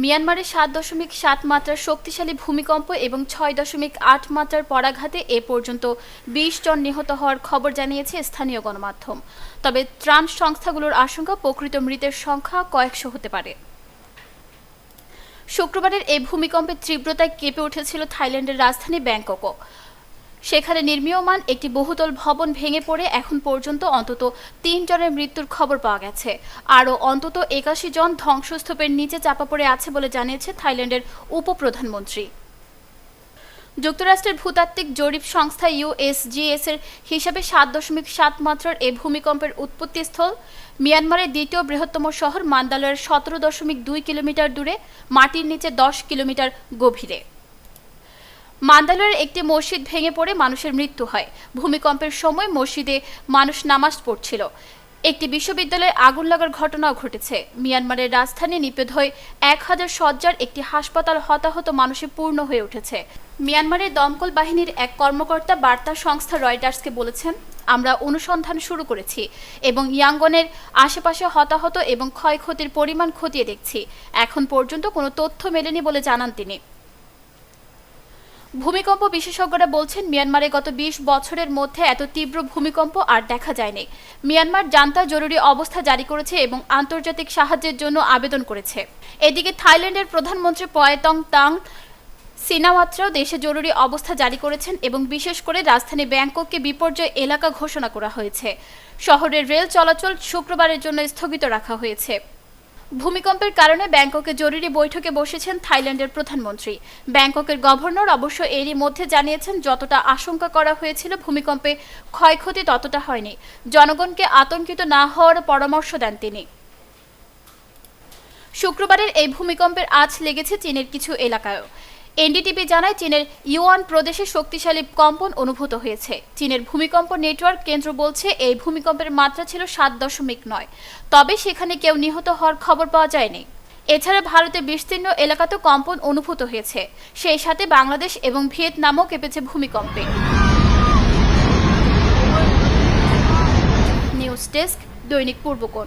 মিয়ানমারে সাত দশমিক সাত মাত্রার শক্তিশালী ভূমিকম্প এবং ছয় দশমিক আট মাত্রার পরাঘাতে এ পর্যন্ত বিশ জন নিহত হওয়ার খবর জানিয়েছে স্থানীয় গণমাধ্যম। তবে ত্রাণ সংস্থাগুলোর আশঙ্কা, প্রকৃত মৃতের সংখ্যা কয়েকশো হতে পারে। শুক্রবারের এই ভূমিকম্পের তীব্রতায় কেঁপে উঠেছিল থাইল্যান্ডের রাজধানী ব্যাংককও। সেখানে নির্মীয়মান একটি বহুতল ভবন ভেঙে পড়ে এখন পর্যন্ত অন্তত তিন জনের মৃত্যুর খবর পাওয়া গেছে। আরও অন্তত একাশি জন ধ্বংসস্তূপের নিচে চাপা পড়ে আছে বলে জানিয়েছে থাইল্যান্ডের উপপ্রধানমন্ত্রী। যুক্তরাষ্ট্রের ভূতাত্ত্বিক জরিপ সংস্থা ইউএসজিএস এর হিসাবে সাত দশমিক সাত মাত্রার এই ভূমিকম্পের উৎপত্তিস্থল। মিয়ানমারের দ্বিতীয় বৃহত্তম শহর মান্দালয়ের সতেরো দশমিক দুই কিলোমিটার দূরে, মাটির নিচে দশ কিলোমিটার গভীরে। মান্দালয়ের একটি মসজিদ ভেঙে পড়ে মানুষের মৃত্যু হয়। ভূমিকম্পের সময় মসজিদে মানুষ নামাজ পড়ছিল। একটি বিশ্ববিদ্যালয়ে আগুন লাগার ঘটনাও ঘটেছে। মিয়ানমারের রাজধানী নিপেদ হয়ে এক হাজার সজ্জার একটি হাসপাতাল হতাহত মানুষে পূর্ণ হয়ে উঠেছে। মিয়ানমারের দমকল বাহিনীর এক কর্মকর্তা বার্তা সংস্থা রয়টার্সকে বলেছেন, আমরা অনুসন্ধান শুরু করেছি এবং ইয়াঙ্গনের আশেপাশে হতাহত এবং ক্ষয়ক্ষতির পরিমাণ খতিয়ে দেখছি। এখন পর্যন্ত কোনো তথ্য মেলেনি বলে জানান তিনি। ভূমিকম্প বিশেষজ্ঞরা বলছেন, মিয়ানমারে গত ২০ বছরের মধ্যে এত তীব্র ভূমিকম্প আর দেখা যায়নি। মিয়ানমার জান্তা জরুরি অবস্থা জারি করেছে এবং আন্তর্জাতিক সাহায্যের জন্য আবেদন করেছে। এদিকে থাইল্যান্ডের প্রধানমন্ত্রী পয়েতং তাং সিনাওয়াত্রাও দেশে জরুরি অবস্থা জারি করেছেন এবং বিশেষ করে রাজধানী ব্যাংকককে বিপর্যয় এলাকা ঘোষণা করা হয়েছে। শহরের রেল চলাচল শুক্রবারের জন্য স্থগিত রাখা হয়েছে। ভূমিকম্পের কারণে ব্যাংককে জরুরি বৈঠকে বসেছেন থাইল্যান্ডের প্রধানমন্ত্রী। ব্যাংককের গভর্নর অবশ্য এরই মধ্যে জানিয়েছেন, যতটা আশঙ্কা করা হয়েছিল ভূমিকম্পে ক্ষয়ক্ষতি ততটা হয়নি। জনগণকে আতঙ্কিত না হওয়ার পরামর্শ দেন তিনি। শুক্রবারের এই ভূমিকম্পের আজ লেগেছে চীনের কিছু এলাকায়ও। এনডিটিভি জানায় চীনের ইউয়ান প্রদেশে শক্তিশালী কম্পন অনুভূত হয়েছে। চীনের ভূমিকম্প নেটওয়ার্ক কেন্দ্র বলছে, এই ভূমিকম্পের মাত্রা ছিল সাত দশমিক নয়। তবে সেখানে কেউ নিহত হওয়ার খবর পাওয়া যায়নি। এছাড়া ভারতের বিস্তীর্ণ এলাকাতেও কম্পন অনুভূত হয়েছে। সেই সাথে বাংলাদেশ এবং ভিয়েতনামও কেঁপেছে ভূমিকম্পে। নিউজ ডেস্ক দৈনিক পূর্বকোণ।